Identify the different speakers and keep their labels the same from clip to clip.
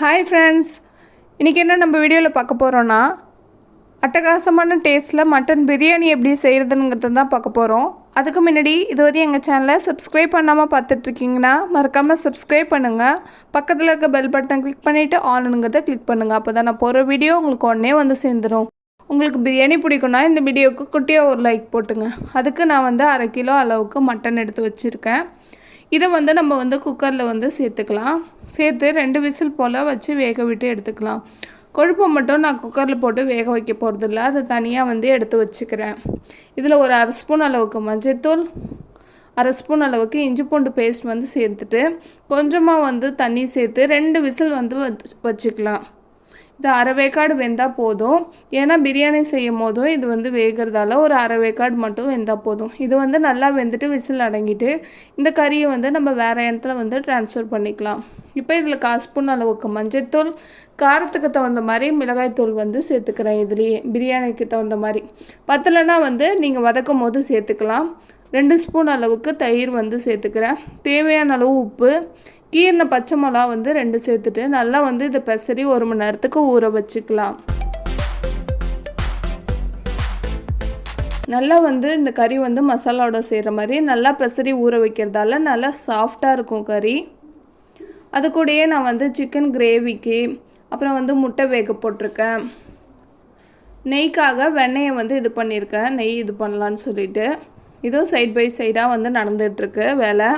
Speaker 1: Hi friends இன்றைக்கி என்ன நம்ம வீடியோவில் பார்க்க போகிறோன்னா அட்டகாசமான டேஸ்ட்டில் மட்டன் பிரியாணி எப்படி செய்கிறதுங்கிறது தான் பார்க்க போகிறோம் அதுக்கு முன்னாடி இதுவரையும் எங்கள் சேனலை சப்ஸ்கிரைப் பண்ணாமல் பார்த்துட்ருக்கீங்கன்னா மறக்காமல் சப்ஸ்கிரைப் பண்ணுங்கள் பக்கத்தில் இருக்க பெல் பட்டன் கிளிக் பண்ணிவிட்டு ஆனுங்கிறத கிளிக் பண்ணுங்கள் அப்போ தான் நான் போகிற வீடியோ உங்களுக்கு உடனே வந்து சேர்ந்துடும் உங்களுக்கு பிரியாணி பிடிக்கும்னா இந்த வீடியோவுக்கு குட்டியாக ஒரு லைக் போட்டுங்க. அதுக்கு நான் வந்து அரை கிலோ அளவுக்கு மட்டன் எடுத்து வச்சுருக்கேன். இதை வந்து நம்ம வந்து குக்கரில் வந்து சேர்த்துக்கலாம். சேர்த்து ரெண்டு விசில் போல் வச்சு வேக விட்டு எடுத்துக்கலாம். கொழுப்பை மட்டும் நான் குக்கரில் போட்டு வேக வைக்க போகிறதில்ல அதை தனியாக வந்து எடுத்து வச்சுக்கிறேன். இதில் ஒரு அரை ஸ்பூன் அளவுக்கு மஞ்சள்தூள் அரை ஸ்பூன் அளவுக்கு இஞ்சி பூண்டு பேஸ்ட் வந்து சேர்த்துட்டு கொஞ்சமாக வந்து தண்ணி சேர்த்து ரெண்டு விசில் வந்து வச்சு வச்சுக்கலாம். இது அரைவேக்காடு வெந்தால் போதும். ஏன்னா பிரியாணி செய்யும் போதும் இது வந்து வேகிறதால ஒரு அரைவேக்காடு மட்டும் வெந்தால் போதும். இது வந்து நல்லா வெந்துட்டு விசில் அடங்கிட்டு இந்த கறியை வந்து நம்ம வேறு இடத்துல வந்து ட்ரான்ஸ்ஃபர் பண்ணிக்கலாம். இப்போ இதில் கால் ஸ்பூன் அளவுக்கு மஞ்சள்தூள் காரத்துக்கு தகுந்த மாதிரி மிளகாய்த்தூள் வந்து சேர்த்துக்கிறேன் இதுலேயே பிரியாணிக்கு தகுந்த மாதிரி. பத்தலைன்னா வந்து நீங்கள் வதக்கும் போது சேர்த்துக்கலாம். ரெண்டு ஸ்பூன் அளவுக்கு தயிர் வந்து சேர்த்துக்கிறேன். தேவையான அளவு உப்பு கீரின பச்சை மிளகா வந்து ரெண்டு சேர்த்துட்டு நல்லா வந்து இதை பெசரி ஒரு மணி நேரத்துக்கு ஊற வச்சுக்கலாம். நல்லா வந்து இந்த கறி வந்து மசாலாவோட செய்கிற மாதிரி நல்லா பெசரி ஊற வைக்கிறதால நல்லா சாஃப்டாக இருக்கும் கறி. அது கூடயே நான் வந்து சிக்கன் கிரேவிக்கு அப்புறம் வந்து முட்டை வேக போட்டிருக்கேன். நெய்க்காக வெண்ணெயை வந்து இது பண்ணியிருக்கேன். நெய் இது பண்ணலான்னு சொல்லிட்டு. இதுவும் சைட் பை சைடாக வந்து நடந்துகிட்ருக்கு வேலை.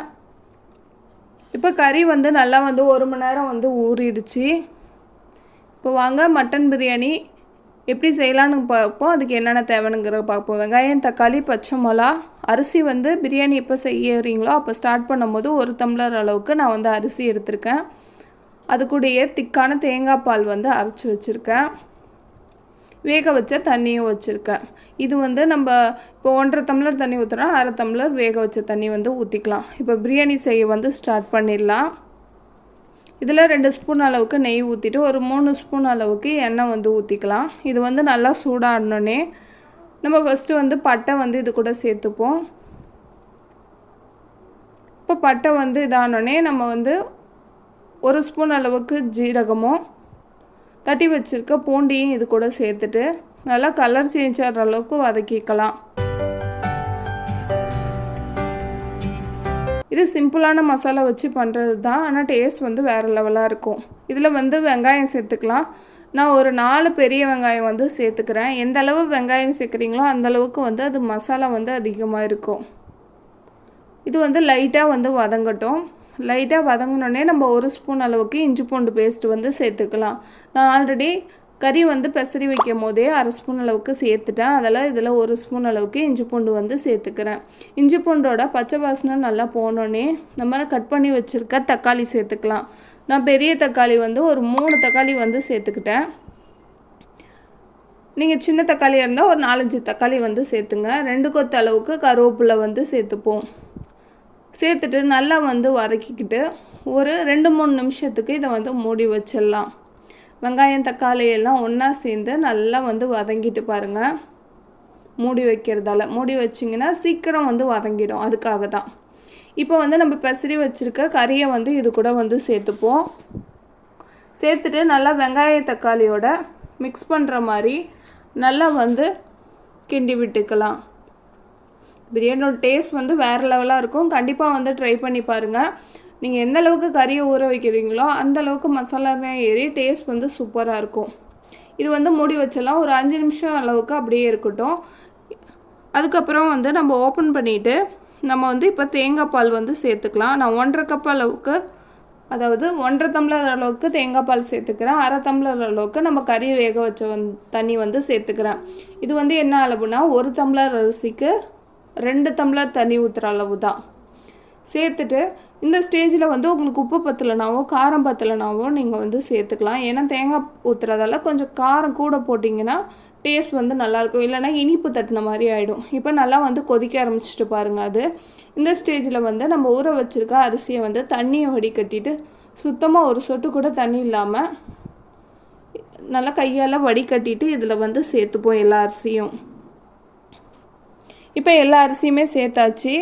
Speaker 1: இப்போ கறி வந்து நல்லா வந்து ஒரு மணி நேரம் வந்து ஊறிடுச்சு. இப்போ வாங்க மட்டன் பிரியாணி எப்படி செய்யலான்னு பார்ப்போம். அதுக்கு என்னென்ன தேவைனுங்கிறத பார்ப்போம். வெங்காயம் தக்காளி பச்சை மிளா அரிசி வந்து பிரியாணி எப்போ செய்யறீங்களோ அப்போ ஸ்டார்ட் பண்ணும்போது ஒரு டம்ளர் அளவுக்கு நான் வந்து அரிசி எடுத்திருக்கேன். அது கூடயே திக்கான தேங்காய் பால் வந்து அரைச்சி வச்சுருக்கேன். வேக வச்ச தண்ணியும் வச்சுருக்கேன். இது வந்து நம்ம இப்போ ஒன்றரை டம்ளர் தண்ணி ஊற்றுனா அரை டம்ளர் வேக வச்ச தண்ணி வந்து ஊற்றிக்கலாம் இப்போ பிரியாணி செய்ய வந்து ஸ்டார்ட் பண்ணிடலாம். இதில் ரெண்டு ஸ்பூன் அளவுக்கு நெய் ஊற்றிட்டு ஒரு மூணு ஸ்பூன் அளவுக்கு எண்ணெய் வந்து ஊற்றிக்கலாம் இது வந்து நல்லா சூடாடணுன்னே நம்ம ஃபஸ்ட்டு வந்து பட்டை வந்து இது கூட சேர்த்துப்போம். இப்போ பட்டை வந்து இதானோடனே நம்ம வந்து ஒரு ஸ்பூன் அளவுக்கு ஜீரகமும் தட்டி வச்சுருக்க பூண்டியும் இது கூட சேர்த்துட்டு நல்லா கலர் சேஞ்ச் ஆகிற அளவுக்கு வதக்கிக்கலாம். இது சிம்பிளான மசாலா வச்சு பண்ணுறது தான் ஆனால் டேஸ்ட் வந்து வேறு லெவலாக இருக்கும். இதில் வந்து வெங்காயம் சேர்த்துக்கலாம். நான் ஒரு நாலு பெரிய வெங்காயம் வந்து சேர்த்துக்கிறேன். எந்த அளவு வெங்காயம் சேர்க்குறீங்களோ அந்த அளவுக்கு வந்து அது மசாலா வந்து அதிகமாக இருக்கும். இது வந்து லைட்டாக வந்து வதங்கட்டும். லைட்டாக வதங்கினோடனே நம்ம ஒரு ஸ்பூன் அளவுக்கு இஞ்சி பூண்டு பேஸ்ட் வந்து சேர்த்துக்கலாம். நான் ஆல்ரெடி கறி வந்து பெசரி வைக்கும் போதே அரை ஸ்பூன் அளவுக்கு சேர்த்துட்டேன். அதெல்லாம் இதில் ஒரு ஸ்பூன் அளவுக்கு இஞ்சி பூண்டு வந்து சேர்த்துக்கிறேன். இஞ்சி பூண்டோட பச்சை வாசனை நல்லா போனோடனே நம்ம கட் பண்ணி வச்சுருக்க தக்காளி சேர்த்துக்கலாம். நான் பெரிய தக்காளி வந்து ஒரு மூணு தக்காளி வந்து சேர்த்துக்கிட்டேன். நீங்கள் சின்ன தக்காளியாக இருந்தால் ஒரு நாலஞ்சு தக்காளி வந்து சேர்த்துங்க. ரெண்டு கொத்து அளவுக்கு கருவேப்பிலை வந்து சேர்த்துப்போம். சேர்த்துட்டு நல்லா வந்து வதக்கிக்கிட்டு ஒரு ரெண்டு மூணு நிமிஷத்துக்கு இதை வந்து மூடி வச்சிடலாம். வெங்காயம் தக்காளி எல்லாம் ஒன்றா சேர்ந்து நல்லா வந்து வதங்கிட்டு பாருங்கள் மூடி வைக்கிறதால மூடி வச்சிங்கன்னா சீக்கிரம் வந்து வதங்கிடும். அதுக்காக தான். இப்போ வந்து நம்ம பெசரி வச்சுருக்க கறியை வந்து இது கூட வந்து சேர்த்துப்போம். சேர்த்துட்டு நல்லா வெங்காய தக்காளியோட மிக்ஸ் பண்ணுற மாதிரி நல்லா வந்து கிண்டி விட்டுக்கலாம். பிரியாணியோட டேஸ்ட் வந்து வேறு லெவலாக இருக்கும். கண்டிப்பாக வந்து ட்ரை பண்ணி பாருங்கள் நீங்கள் எந்த அளவுக்கு கறியை ஊற வைக்கிறீங்களோ அந்த அளவுக்கு மசாலா ஏறி டேஸ்ட் வந்து சூப்பராக இருக்கும். இது வந்து மூடி வச்சலாம் ஒரு அஞ்சு நிமிஷம் அளவுக்கு அப்படியே இருக்கட்டும். அதுக்கப்புறம் வந்து நம்ம ஓப்பன் பண்ணிவிட்டு நம்ம வந்து இப்போ தேங்காய் பால் வந்து சேர்த்துக்கலாம். நான் ஒன்றரை கப் அளவுக்கு அதாவது ஒன்றரை தம்ளர் அளவுக்கு தேங்காய் பால் சேர்த்துக்கிறேன். அரை தம்ளர் அளவுக்கு நம்ம கறி வேக வச்ச வந் தண்ணி வந்து சேர்த்துக்கிறேன். இது வந்து என்ன அளவுனா ஒரு தம்ளர் அரிசிக்கு ரெண்டு தம்ளர் தண்ணி ஊற்றுற அளவு தான் சேர்த்துட்டு இந்த ஸ்டேஜில் வந்து உங்களுக்கு உப்பு பத்தலைனாவோ காரம் பத்தலைனாவோ நீங்கள் வந்து சேர்த்துக்கலாம். ஏன்னா தேங்காய் ஊற்றுறதால கொஞ்சம் காரம் கூட போட்டிங்கன்னா டேஸ்ட் வந்து நல்லாயிருக்கும் இல்லைனா இனிப்பு தட்டின மாதிரி ஆகிடும் இப்போ நல்லா வந்து கொதிக்க ஆரம்பிச்சிட்டு பாருங்கள் அது. இந்த ஸ்டேஜில் வந்து நம்ம ஊற வச்சுருக்க அரிசியை வந்து தண்ணியை வடிகட்டிட்டு சுத்தமாக ஒரு சொட்டு கூட தண்ணி இல்லாமல் நல்லா கையால் வடிகட்டிட்டு இதில் வந்து சேர்த்துப்போம் எல்லா அரிசியும். இப்போ எல்லா அரிசியுமே சேர்த்தாச்சு.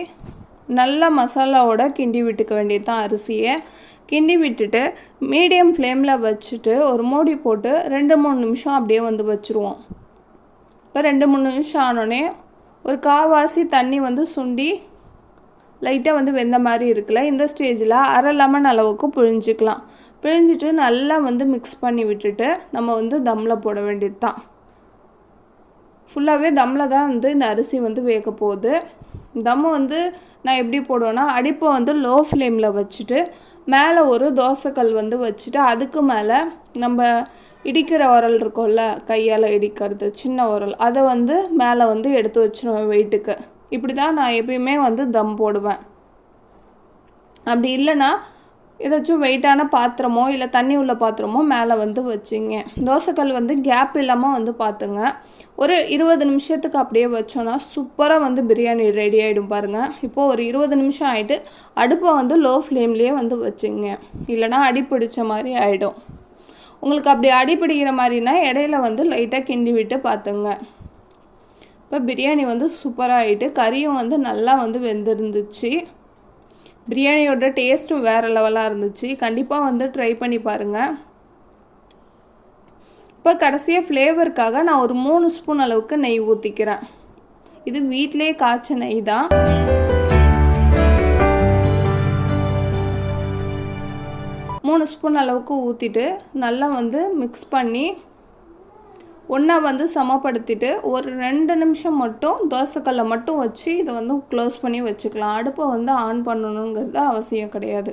Speaker 1: நல்லா மசாலாவோட கிண்டி விட்டுக்க வேண்டியது தான் அரிசியை. கிண்டி விட்டுட்டு மீடியம் ஃப்ளேமில் வச்சுட்டு ஒரு மூடி போட்டு ரெண்டு மூணு நிமிஷம் அப்படியே வந்து வச்சுருவோம். இப்போ ரெண்டு மூணு நிமிஷம் ஆனோடனே ஒரு காவாசி தண்ணி வந்து சுண்டி லைட்டாக வந்து வெந்த மாதிரி இருக்குல்ல இந்த ஸ்டேஜில் அரை லெமன் அளவுக்கு பிழிஞ்சிக்கலாம். பிழிஞ்சிட்டு நல்லா வந்து மிக்ஸ் பண்ணி விட்டுட்டு நம்ம வந்து தம்மில் போட வேண்டியது தான் ஃபுல்லாகவே தம்மில் தான் வந்து இந்த அரிசி வந்து வேக போகுது. தம்மு வந்து நான் எப்படி போடுவேன்னா அடிப்பை வந்து லோ ஃப்ளேமில் வச்சுட்டு மேலே ஒரு தோசைக்கல் வந்து வச்சுட்டு அதுக்கு மேலே நம்ம இடிக்கிற உரல் இருக்கும்ல கையால் இடிக்கிறது சின்ன உரல் அதை வந்து மேலே வந்து எடுத்து வச்சுருவேன் வெயிட்டுக்கு இப்படி தான் நான் எப்பயுமே வந்து தம் போடுவேன். அப்படி இல்லைன்னா ஏதாச்சும் வெயிட்டான பாத்திரமோ இல்லை தண்ணி உள்ள பாத்திரமோ மேலே வந்து வச்சுங்க. தோசைக்கல் வந்து கேப் இல்லாமல் வந்து பார்த்துங்க ஒரு இருபது நிமிஷத்துக்கு அப்படியே வச்சோன்னா சூப்பராக வந்து பிரியாணி ரெடி ஆகிடும் பாருங்கள் இப்போது ஒரு இருபது நிமிஷம் ஆகிட்டு அடுப்பை வந்து லோ ஃப்ளேம்லேயே வந்து வச்சுங்க. இல்லைனா அடி பிடிச்ச மாதிரி ஆகிடும் உங்களுக்கு அப்படி அடி பிடிக்கிற மாதிரினா இடையில வந்து லைட்டாக கிண்டி விட்டு பார்த்துங்க இப்போ பிரியாணி வந்து சூப்பராக ஆகிட்டு கறியும் வந்து நல்லா வந்து வெந்திருந்துச்சு. பிரியாணியோட டேஸ்ட்டும் வேறு லெவலாக இருந்துச்சு. கண்டிப்பாக வந்து ட்ரை பண்ணி பாருங்கள் இப்போ கடைசியாக ஃப்ளேவருக்காக நான் ஒரு மூணு ஸ்பூன் அளவுக்கு நெய் ஊற்றிக்கிறேன் இது வீட்டிலே காய்ச்ச நெய் தான். மூணு ஸ்பூன் அளவுக்கு ஊற்றிட்டு நல்லா வந்து மிக்ஸ் பண்ணி ஒன்றா வந்து சமப்படுத்திட்டு ஒரு ரெண்டு நிமிஷம் மட்டும் தோசைக்கல்லை மட்டும் வச்சு இதை வந்து க்ளோஸ் பண்ணி வச்சுக்கலாம். அடுப்பை வந்து ஆன் பண்ணணுங்கிறது அவசியம் கிடையாது.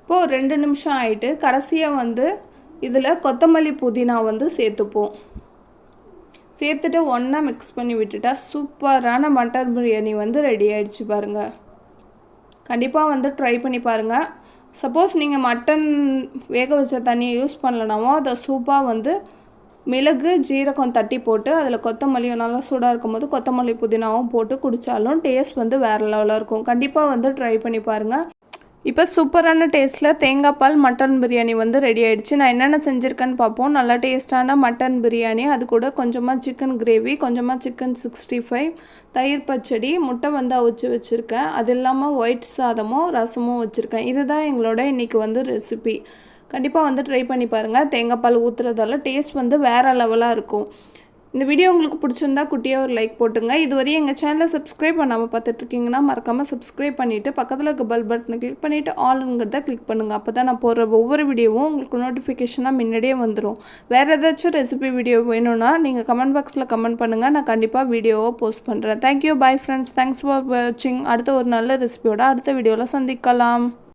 Speaker 1: இப்போது ரெண்டு நிமிஷம் ஆயிட்டு கடைசியாக வந்து இதில் கொத்தமல்லி புதினா வந்து சேர்த்துப்போம். சேர்த்துட்டு ஒன்றா மிக்ஸ் பண்ணி விட்டுட்டா சூப்பரான மட்டன் பிரியாணி வந்து ரெடி ஆயிடுச்சு பாருங்கள் கண்டிப்பாக வந்து ட்ரை பண்ணி பாருங்கள் சப்போஸ் நீங்கள் மட்டன் வேக வச்ச தண்ணியை யூஸ் பண்ணலனாவோ அதை சூப்பாக வந்து மிளகு ஜீரகம் தட்டி போட்டு அதில் கொத்தமல்லியும் நல்லா சூடாக இருக்கும்போது கொத்தமல்லி புதினாவும் போட்டு குடித்தாலும் டேஸ்ட் வந்து வேறு லெவலில் இருக்கும். கண்டிப்பாக வந்து ட்ரை பண்ணி பாருங்கள் இப்போ சூப்பரான டேஸ்ட்டில் தேங்காய் பால் மட்டன் பிரியாணி வந்து ரெடி ஆகிடுச்சு நான் என்னென்ன செஞ்சுருக்கேன்னு பார்ப்போம். நல்லா டேஸ்ட்டான மட்டன் பிரியாணி அது கூட கொஞ்சமாக சிக்கன் கிரேவி கொஞ்சமாக சிக்கன் சிக்ஸ்டி ஃபைவ் தயிர் பச்சடி முட்டை வந்து அவிச்சு வச்சுருக்கேன். அது இல்லாமல் ஒயிட் சாதமும் ரசமும் வச்சுருக்கேன். இதுதான் எங்களோட இன்றைக்கி வந்து ரெசிபி கண்டிப்பாக வந்து ட்ரை பண்ணி பாருங்கள் தேங்காய் பால் ஊற்றுறதால டேஸ்ட் வந்து வேறு லெவலாக இருக்கும். இந்த வீடியோ உங்களுக்கு பிடிச்சிருந்தா குட்டியாக ஒரு லைக் போட்டுங்க. இதுவரையும் எங்கள் சேனலை சப்ஸ்கிரைப் பண்ணாமல் பார்த்துட்ருக்கீங்கன்னா மறக்காமல் சப்ஸ்கிரைப் பண்ணிவிட்டு பக்கத்தில் இருக்க பெல் பட்டனை கிளிக் பண்ணிவிட்டு ஆல்ங்கிறத கிளிக் பண்ணுங்கள் அப்போ தான் நான் போடுற ஒவ்வொரு வீடியோவும் உங்களுக்கு நோட்டிஃபிகேஷனாக முன்னாடியே வந்துடும் வேறு ஏதாச்சும் ரெசிபி வீடியோ வேணும்னா நீங்கள் கமெண்ட் பாக்ஸில் கமெண்ட் பண்ணுங்கள் நான் கண்டிப்பாக வீடியோவை போஸ்ட் பண்ணுறேன் thank you bye friends thanks for வாட்சிங் அடுத்த ஒரு நல்ல ரெசிபியோட அடுத்த வீடியோவில் சந்திக்கலாம்.